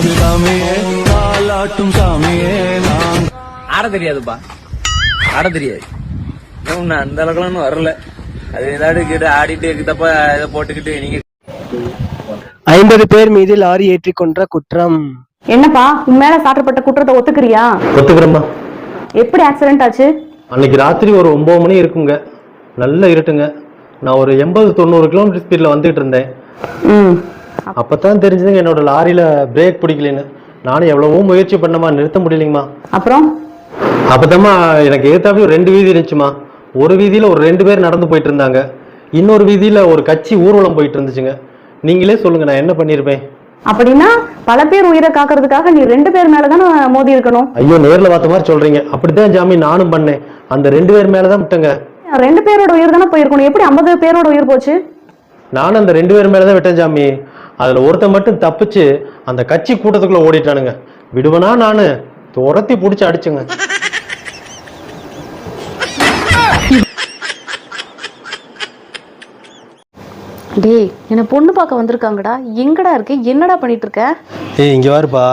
அது சாமியே காலாட்டும் சாமியே நான் ஆட தெரியாதுப்பா. ஆட தெரியாது. இன்னும் நான் அந்த அளவுக்குலாம் இன்னும் வரல. அது ஏதாவது கிட்ட ஆடிட்டு இருக்கப்ப இதை போட்டுக்கிட்டு நீங்க ஐம்பது பேர் மீது லாரி ஏற்றி கொன்ற குற்றம். என்னப்பா? உன் மேல சாட்டப்பட்ட குற்றத்தை ஒத்துக்கிறியா? ஒத்துக்கிறேம்மா எப்படி ஆக்சிடென்ட் ஆச்சு? அன்னைக்கு ராத்திரி ஒரு ஒம்பது மணி இருக்குங்க. நல்ல இருட்டுங்க. நான் ஒரு எண்பது தொண்ணூறு கிலோமீட்டர் ஸ்பீடில் வந்துட்டு இருந்தேன். ம். அப்போ தான் தெரிஞ்சதுங்க என்னோட லாரியில் பிரேக் பிடிக்கலன்னு. நானும் எவ்வளவோ முயற்சி பண்ணமா நிறுத்த முடியலைங்கம்மா. அப்புறம்? அப்போதாம்மா எனக்கு எதிர்த்தாப்புல ரெண்டு வீதி இருந்துச்சுமா ஒரு வீதியில் ஒரு ரெண்டு பேர் நடந்து போயிட்டு இருந்தாங்க. இன்னொரு வீதியில் ஒரு கட்சி ஊர்வலம் போயிட்டு இருந்துச்சுங்க. நீங்களே சொல்லுங்க நான் என்ன பண்ணியிருப்பேன் அப்படின்னா பல பேர் உயிரை காக்கிறதுக்காக நீ ரெண்டு பேர் மேலதானே மோதி இருக்கணும்? ஐயோ நேரில் பார்த்த மாதிரி சொல்றீங்க. அப்படித்தான் ஜாமி நானும் பண்ணேன். அந்த ரெண்டு பேர் மேலே தான் விட்டேங்க ரெண்டு பேரோட உயிர் தானே போயிருக்கணும்? எப்படி ஐம்பது பேரோட உயிர் போச்சு? நானும் அந்த ரெண்டு பேர் மேலே தான் விட்டேன் ஜாமி. அதில் ஒருத்தன் மட்டும் தப்பிச்சு அந்த கட்சி கூட்டத்துக்குள்ள ஓடிட்டானுங்க. விடுவனா நான்? துரத்தி பிடிச்சி அடிச்சுங்க. டேய் என்ன பொண்ணு பார்க்க வந்திருக்காங்கடா. எங்கடா இருக்கு? என்னடா பண்ணிட்டு இருக்க ஏய் இங்கே வாருப்பா.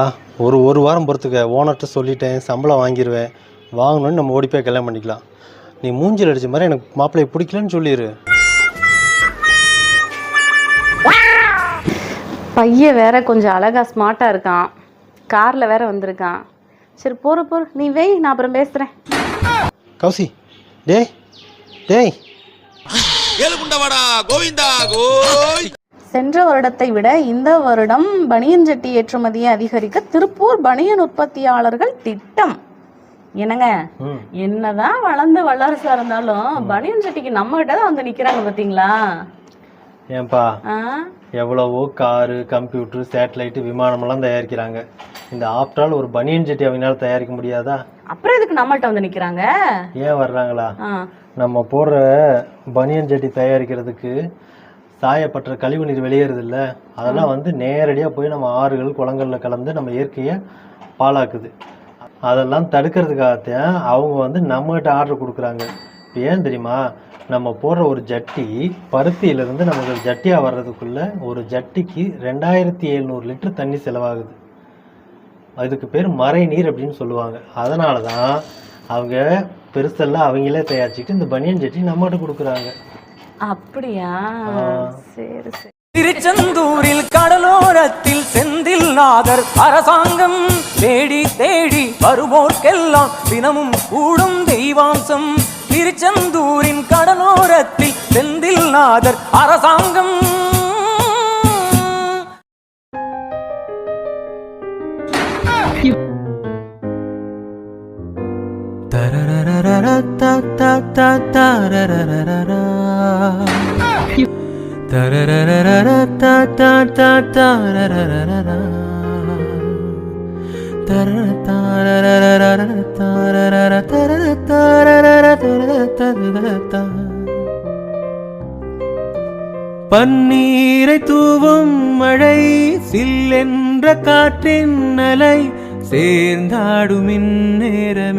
ஒரு ஒரு வாரம் பொறுத்துக்க. ஓனர்கிட்ட சொல்லிட்டேன். சம்பளம் வாங்கிடுவேன் வாங்கணும்னு நம்ம ஓடி போய் கல்யாணம் பண்ணிக்கலாம். நீ மூஞ்சில் அடிச்ச மாதிரி எனக்கு மாப்பிள்ளைய பிடிக்கலன்னு சொல்லிடு பையன் வேற கொஞ்சம் அழகா ஸ்மார்ட்டா இருக்கான். கார்ல வேற வந்திருக்கான். சரி போற போற. நீ வை நான் அப்புறம் பேசுறேன். கௌசி டேய் டேய். சென்ற வருடத்தை விட இந்த வருடம் பனியன் ஜட்டி ஏற்றுமதியை அதிகரிக்க திருப்பூர் பனியன் உற்பத்தியாளர்கள் திட்டம். என்னங்க? என்னதான் வளர்ந்து வல்லரசா இருந்தாலும் பனியன் ஜட்டிக்கு நம்ம கிட்ட தான் வந்து நிக்கிறாங்க பாத்தீங்களா? ஏன்பா? எவ்வளவோ காரு கம்ப்யூட்டர் சேட்டலைட்டு விமானமெல்லாம் தயாரிக்கிறாங்க. இந்த ஆஃப்டர் ஆல் ஒரு பனியன் ஜெட்டி அவங்களால தயாரிக்க முடியாதா? அப்புறம் எதுக்கு நம்மள்ட்ட வந்து நிக்கிறாங்க? ஏன் வர்றாங்களா. நம்ம போடுற பனியன் ஜெட்டி தயாரிக்கிறதுக்கு சாயப்பட்ட கழிவு நீர் வெளியேறுது இல்ல? அதெல்லாம் வந்து நேரடியாக போய் நம்ம ஆறுகள் குளங்கள்ல கலந்து நம்ம இயற்கையை பாழாக்குது. அதெல்லாம் தடுக்கிறதுக்காகத்தான் அவங்க வந்து நம்மகிட்ட ஆர்டர் கொடுக்குறாங்க. இப்போ ஏன் தெரியுமா? நம்ம போடுற ஒரு ஜட்டி பருத்தியிலிருந்து நமக்கு ஜட்டியாக வர்றதுக்குள்ள ஒரு ஜட்டிக்கு ரெண்டாயிரத்தி எழுநூறு லிட்டர் தண்ணி செலவாகுது. அதுக்கு பேர் மறை நீர் அப்படின்னு சொல்லுவாங்க. அதனால தான் அவங்க பெருசெல்லாம் அவங்களே தயாரிச்சுட்டு இந்த பனியன் ஜட்டி நம்மகிட்ட கொடுக்குறாங்க. அப்படியா? சரி சரி. திருச்செந்தூரில் கடலோரத்தில் செந்தில் நாதர் அரசாங்கம் தேடி தேடி வருவோர்க்கெல்லாம் தினமும் கூடும் தெய்வாம்சம். திருச்செந்தூரின் கடலோரத்தில் செந்தில் நாதர் அரசாங்கம். பன்னீரை தூவும் மழை சில்லென்ற காற்றின் அலை சேர்ந்தாடும் இந்நேரமே